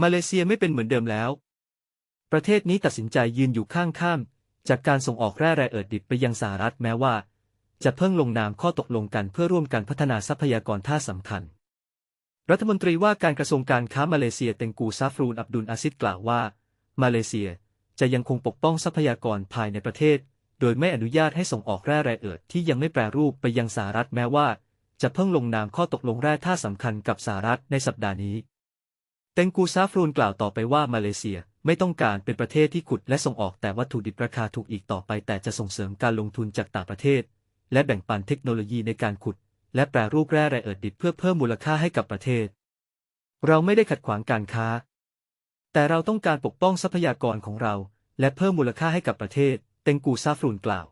มาเลเซียไม่เป็นเหมือนเดิมแล้ว ประเทศนี้ตัดสินใจยืนอยู่ข้างข้ามจากการส่งออกแร่แร่เอิร์ดิบไปยังสหรัฐแม้ว่า จะเพิ่งลงนามข้อตกลงกันเพื่อร่วมกันพัฒนาทรัพยากรท่าสำคัญ รัฐมนตรีว่าการกระทรวงการค้ามาเลเซียเต็งกูซาฟรูนอับดุลอาซิดกล่าวว่า มาเลเซียจะยังคงปกป้องทรัพยากรภายในประเทศ โดยไม่อนุญาตให้ส่งออกแร่แร่เอิร์ที่ยังไม่แปรรูปไปยังสหรัฐแม้ว่า จะเพิ่งลงนามข้อตกลงแร่ท่าสำคัญกับสหรัฐในสัปดาห์นี้ เต็งกูซาฟรูนกล่าวต่อไปว่ามาเลเซียไม่ต้องการเป็นประเทศที่ขุดและส่งออกแต่วัตถุดิบราคาถูกอีกต่อไป แต่จะส่งเสริมการลงทุนจากต่างประเทศ และแบ่งปันเทคโนโลยีในการขุด และแปรรูปแร่แร่เอิร์ธดิบเพื่อเพิ่มมูลค่าให้กับประเทศ เราไม่ได้ขัดขวางการค้า แต่เราต้องการปกป้องทรัพยากรของเรา และเพิ่มมูลค่าให้กับประเทศ เต็งกูซาฟรูนกล่าว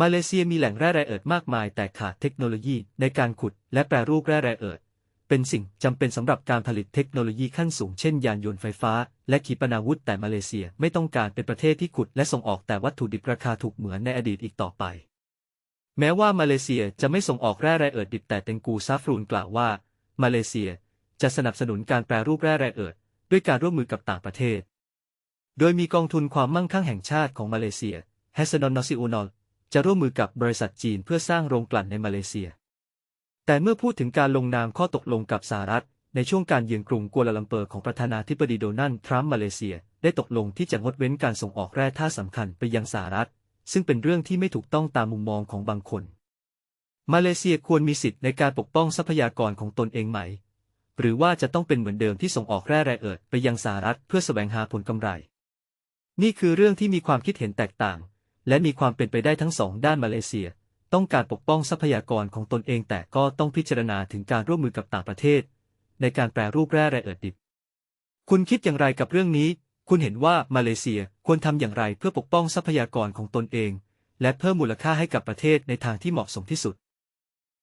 มาเลเซียมีแหล่งแร่แร่เอิร์ธมากมาย แต่ขาดเทคโนโลยีในการขุด และแปรรูปแร่แร่เอิร์ธ เป็นสิ่งจำเป็นสำหรับการผลิตเทคโนโลยีขั้นสูงเช่นยานยนต์ไฟฟ้า และขีปนาวุธแต่มาเลเซียไม่ต้องการเป็นประเทศที่ขุดและส่งออกแต่วัตถุดิบราคาถูกเหมือนในอดีตอีกต่อไป แม้ว่ามาเลเซียจะไม่ส่งออกแร่แร่เอิร์ธดิบแต่เตงกูซาฟรูนกล่าวว่า มาเลเซียจะสนับสนุนการแปรรูปแร่แร่เอิร์ธด้วยการร่วมมือกับต่างประเทศ โดยมีกองทุนความมั่งคั่งแห่งชาติของมาเลเซีย h a s n o n Nasional จะร่วมมือกับบริษัทจีนเพื่อสร้างโรงกลั่นในมาเลเซีย แต่เมื่อพูดถึงการลงนามข้อตกลงกับสหรัฐ ในช่วงการเยือนกรุงกัวลาลัมเปอร์ของประธานาธิบดีโดนัลด์ทรัมป์มาเลเซีย ได้ตกลงที่จะงดเว้นการส่งออกแร่ท่าสำคัญไปยังสหรัฐ ซึ่งเป็นเรื่องที่ไม่ถูกต้องตามมุมมองของบางคน มาเลเซียควรมีสิทธิ์ในการปกป้องทรัพยากรของตนเองไหม หรือว่าจะต้องเป็นเหมือนเดิมที่ส่งออกแร่แร่เอิร์ธไปยังสหรัฐเพื่อแสวงหาผลกำไร นี่คือเรื่องที่มีความคิดเห็นแตกต่าง และมีความเป็นไปได้ทั้งสองด้านมาเลเซีย ต้องการปกป้องทรัพยากรของตนเองแต่ก็ต้องพิจารณาถึงการร่วมมือกับต่างประเทศ ในการแปรรูปแร่แร่เอิดดิบ คุณคิดอย่างไรกับเรื่องนี้ คุณเห็นว่ามาเลเซียควรทำอย่างไรเพื่อปกป้องทรัพยากรของตนเอง และเพิ่มมูลค่าให้กับประเทศในทางที่เหมาะสมที่สุด